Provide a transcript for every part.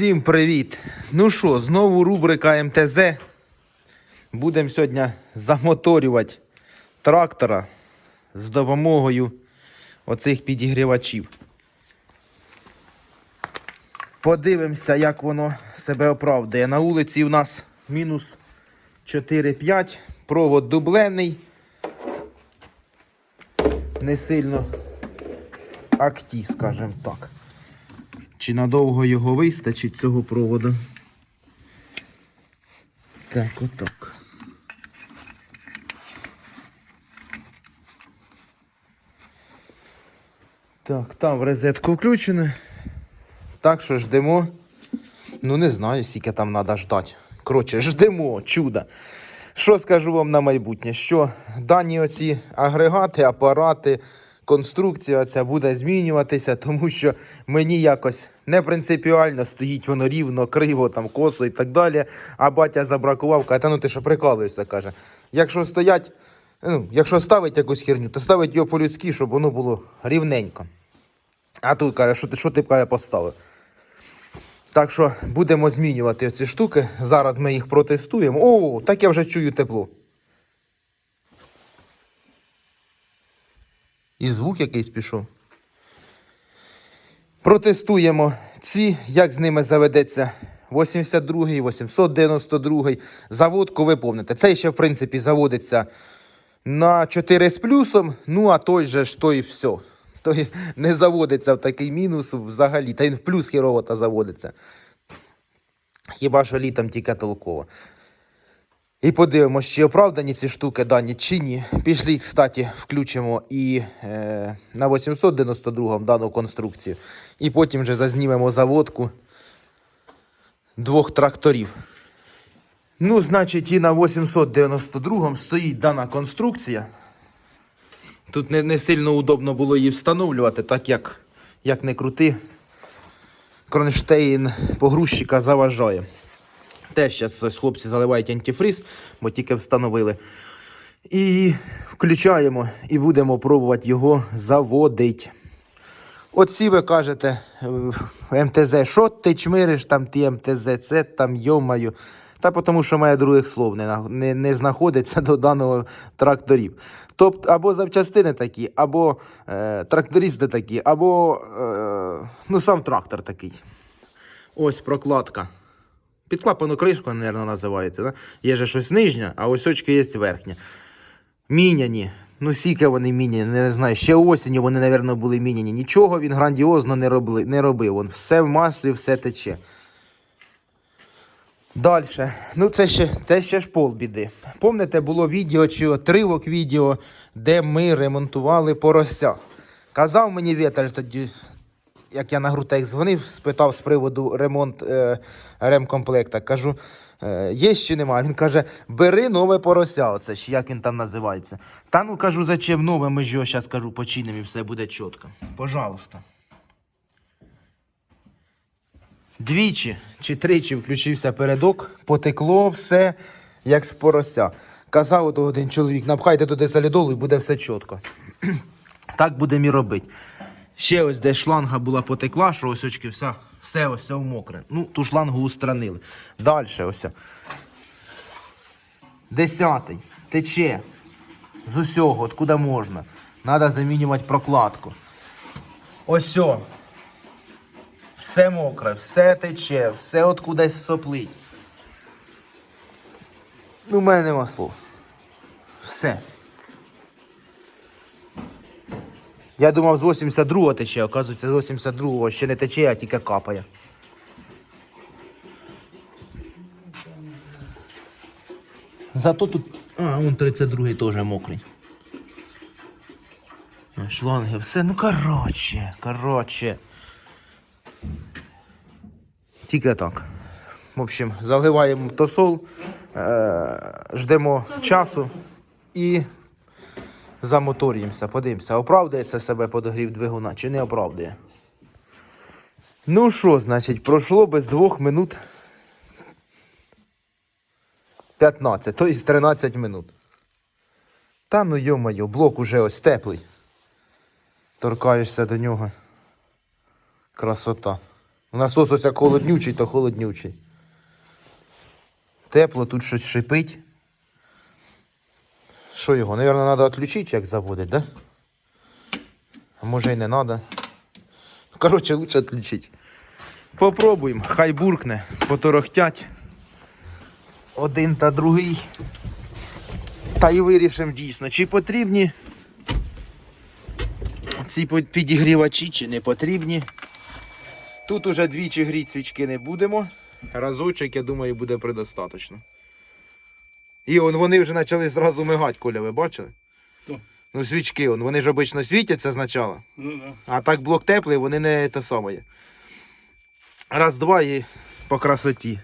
Всім привіт! Ну що, знову рубрика МТЗ. Будемо сьогодні замоторювати трактора з допомогою оцих підігрівачів. Подивимося, як воно себе оправдає. На вулиці у нас мінус 4-5, провод дублений. Не сильно акті, скажімо так. Чи надовго його вистачить цього проводу? Так, отак. Так, там в розетку включено. Так що ждемо. Ну не знаю, скільки там треба ждати. Коротше, ждемо, чуда. Що скажу вам на майбутнє? Що дані оці агрегати, апарати, конструкція ця буде змінюватися, тому що мені якось не принципіально стоїть воно рівно, криво, там, косо і так далі. А батя забракував, каже, та ну ти що прикалуєшся, каже. Якщо стоять, ну, якщо ставить якусь херню, то ставить його по-людськи, щоб воно було рівненько. А тут каже, що ти, що ти каже, поставив? Так що будемо змінювати ці штуки. Зараз ми їх протестуємо. О, так я вже чую тепло. І звук якийсь пішов. Протестуємо ці, як з ними заведеться 82-й, 892-й. Заводку ви помните. Цей ще, в принципі, заводиться на 4 з плюсом, ну а той же ж той все. Той не заводиться в такий мінус взагалі. Та він в плюс хірово заводиться. Хіба що літом тільки толково. І подивимося, чи оправдані ці штуки дані чи ні. Пішли, кстати, включимо і е, на 892 дану конструкцію. І потім вже зазнімемо заводку двох тракторів. Ну, значить, і на 892 стоїть дана конструкція. Тут не, не сильно удобно було її встановлювати, так як, як не крути. Кронштейн погрузчика заважає. Теж зараз хлопці заливають антифриз, бо тільки встановили. І включаємо і будемо пробувати його заводити. Оці ви кажете, е, МТЗ, що ти чмириш, там ті МТЗ, це там йомаю. Та тому що має других слов не, не, не знаходиться до даного тракторів. Тобто або запчастини такі, або е, трактористи такі, або е, ну, сам трактор такий. Ось прокладка. Підклапану кришку, мабуть, називається. Да? Є же щось нижнє, а ось очки є верхня. Міняні. Ну, скільки вони міняні, не знаю. Ще осінню вони, мабуть, були міняні. Нічого він грандіозно не, робили, не робив. Він все в маслі, все тече. Далі. Ну, це ще, це ще ж полбіди. Помните, було відео чи отривок відео, де ми ремонтували порося. Казав мені Віталь тоді, як я на Грутек дзвонив, спитав з приводу ремонт е, ремкомплекта. Кажу, е, є чи нема? Він каже, бери нове порося, оце ж, як він там називається. Та ну кажу, зачем нове, ми ж його зараз кажу, починимо і все буде чітко. Пожалуйста. Двічі чи тричі включився передок, потекло все, як з порося. Казав ото один чоловік, напхайте туди солідолу і буде все чітко. так будемо і робити. Ще ось де шланга була потекла, що ось очки все, все ось мокре. Ну, ту шлангу устранили. Далі ось. Десятий. Тече. З усього, откуда можна. Треба замінювати прокладку. Ось. Все мокре, все тече, все от кудись соплить. Ну, в мене нема слов. Все. Я думав, з 82-го тече, оказується, з 82-го ще не тече, а тільки капає. Зато тут. А, он 32-й теж мокрий. Шланги, все, ну коротше, коротше. Тільки так. В общем, заливаємо тосол, е- ждемо часу і замоторюємося, подивимося, оправдує це себе подогрів двигуна чи не оправдує. Ну що, значить, пройшло без двох минут 15, тобто 13 минут. Та ну йо-моє, блок уже ось теплий. Торкаєшся до нього. Красота. Насос ось як холоднючий, то холоднючий. Тепло, тут щось шипить. Що його? Наверно, треба відключити, як заводить, да? А може і не треба. Коротше, лучше відключити. Попробуємо, хай буркне, поторохтять. Один та другий. Та й вирішимо дійсно, чи потрібні ці підігрівачі, чи не потрібні. Тут уже двічі гріти свічки не будемо. Разочок, я думаю, буде предостаточно. І он, вони вже почали зразу мигати, Коля, ви бачили? Хто? Ну, свічки, он, вони ж обично світяться спочатку. Ну да. А так блок теплий, вони не те саме. є. Раз, два і по красоті.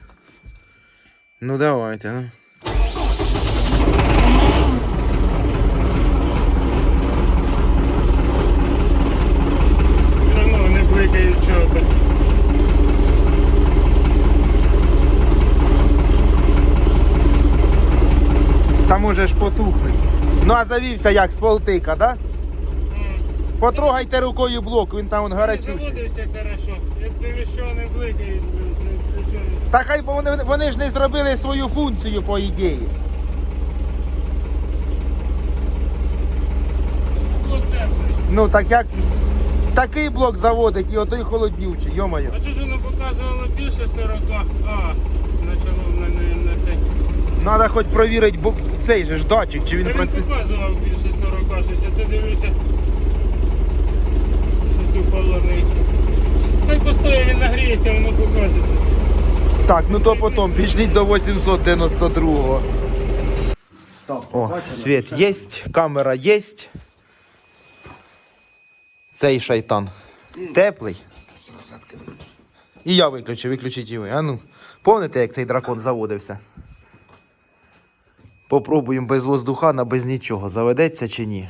Ну давайте, ну. Все одно вони бликають чого-то. Та може ж потухнуть. Ну а завівся як з полтика, да? Потрогайте рукою блок, він там он. Заводився хорошо. Як ти що не нічого. Та хай бо вони, вони ж не зробили свою функцію, по ідеї. Блок теплий. Ну так як такий блок заводить і отой холоднючий, йомаю. А чого ж воно показувало більше 40? А, почало на, на, на цей. Треба хоч провірити бо цей же ж датчик, чи він Та він працює. показував більше 40, щось. Я це дивлюся. Щось тут холодний. Хай постоїть, він нагріється, воно покаже. Так, ну то потім пішліть до 892-го. О, світ є, камера є. Цей шайтан. Теплий. І я виключу, виключіть і ви. А ну, пам'ятаєте, як цей дракон заводився? Попробуємо без воздухана, без нічого. Заведеться чи ні.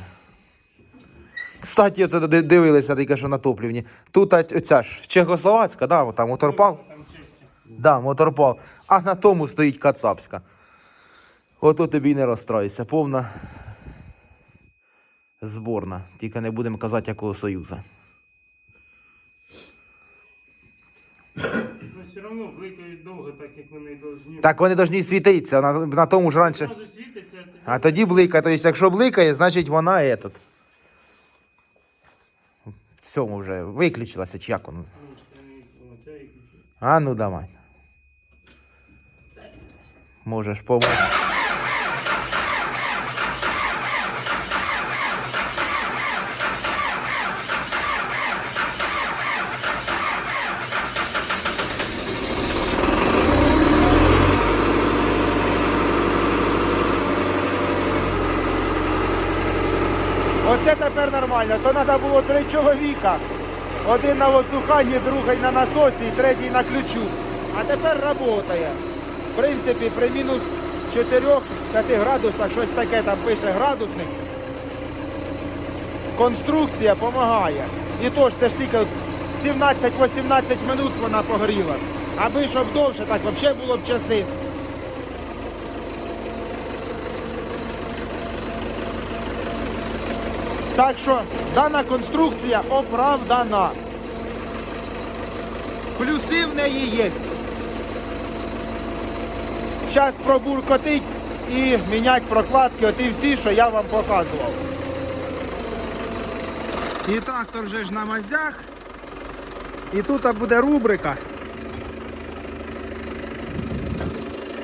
Кстати, це дивилися тільки що на топлівні. Тут оця ж Чехословацька, да, там моторпал. Да, моторпал. А на тому стоїть кацапська. Ото тобі не розстраюйся. Повна зборна. Тільки не будемо казати якого союзу. Все одно бликають довго, так як вони повинні. Так вони повинні світитися. На, на тому ж раніше. Може світиться, тоді... А тоді бликає. Тобто, якщо бликає, значить вона этот. В цьому вже виключилася, чи як воно. Оце і ключі. А ну давай. Можеш помочь. Оце тепер нормально. То треба було три чоловіка. Один на воздуханні, другий на насосі, і третій на ключу. А тепер працює. В принципі, при мінус 4-5 градусах щось таке там пише градусник. Конструкція допомагає. І то ж це ж тільки 17-18 минут вона погріла. Аби щоб довше, так взагалі було б часи. Так що дана конструкція оправдана. Плюси в неї є. Зараз пробуркотить і міняти прокладки, оті всі, що я вам показував. І трактор вже ж на мазях. І тут буде рубрика.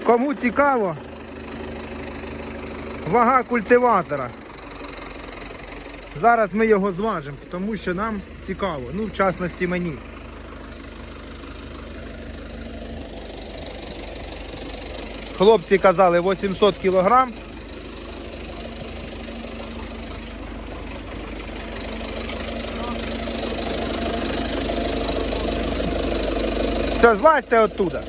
Кому цікаво, вага культиватора. Зараз ми його зважимо, тому що нам цікаво. Ну, в частності мені. Хлопці казали 800 кілограм. Все, злазьте оттуда.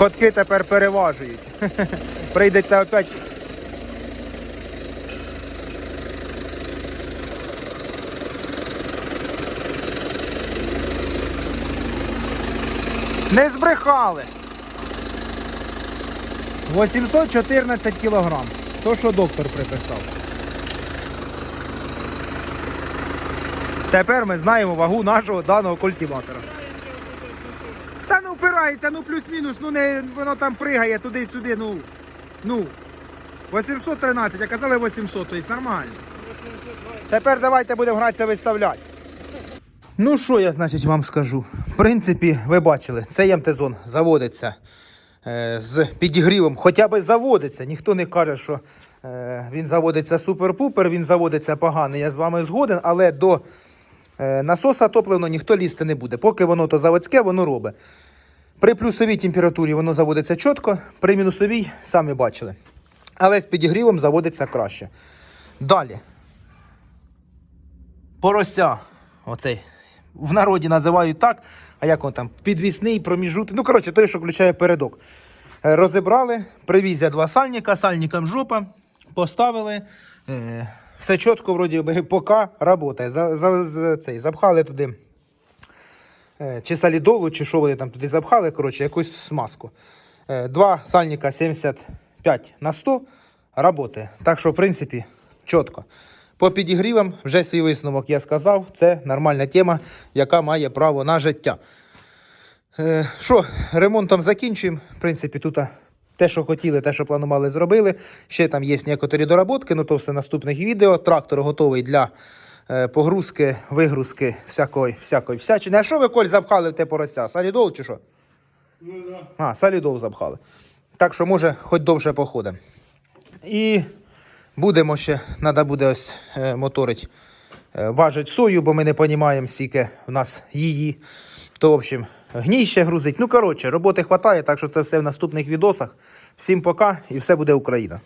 Котки тепер переважують. Прийдеться опять. Не збрехали. 814 кілограм. То, що доктор приписав. Тепер ми знаємо вагу нашого даного культиватора. Ну ну плюс-мінус, ну не воно там пригає туди-сюди, ну. Ну. 813, а казали 800, то є нормально. Тепер давайте будемо гратися виставляти. Ну що я, значить, вам скажу. В принципі, ви бачили, цей МТ-зон заводиться е, з підігрівом, хоча б заводиться. Ніхто не каже, що е, він заводиться супер-пупер, він заводиться поганий. Я з вами згоден, але до е, насоса топливно ніхто лізти не буде. Поки воно то заводське, воно робить. При плюсовій температурі воно заводиться чітко, при мінусовій самі бачили. Але з підігрівом заводиться краще. Далі. Порося. Оцей. В народі називають так. А як він там? Підвісний, проміжутий. Ну, коротше, той, що включає передок. Е, Розібрали, привіз я два сальника, сальникам жопа, поставили. Е, все чітко, вроді поки працює. За, за, за, запхали туди е, чи солідолу, чи що вони там туди запхали, коротше, якусь смазку. Е, Два сальника 75 на 100 працює. Так що, в принципі, чітко. По підігрівам вже свій висновок я сказав. Це нормальна тема, яка має право на життя. Е, Що, ремонтом закінчуємо. В принципі, тут те, що хотіли, те, що планували, зробили. Ще там є некоторі доработки, ну то все наступних відео. Трактор готовий для е, погрузки, вигрузки всякої, всякої всячини. А що ви, Коль, запхали в те порося? Салідол чи що? Ну да. А, солідол запхали. Так що, може, хоч довше походимо. І будемо ще, треба буде ось е, моторить, е, важить сою, бо ми не розуміємо, скільки в нас її. То, в общем, гній ще грузить. Ну, коротше, роботи вистачає, так що це все в наступних відосах. Всім пока і все буде Україна.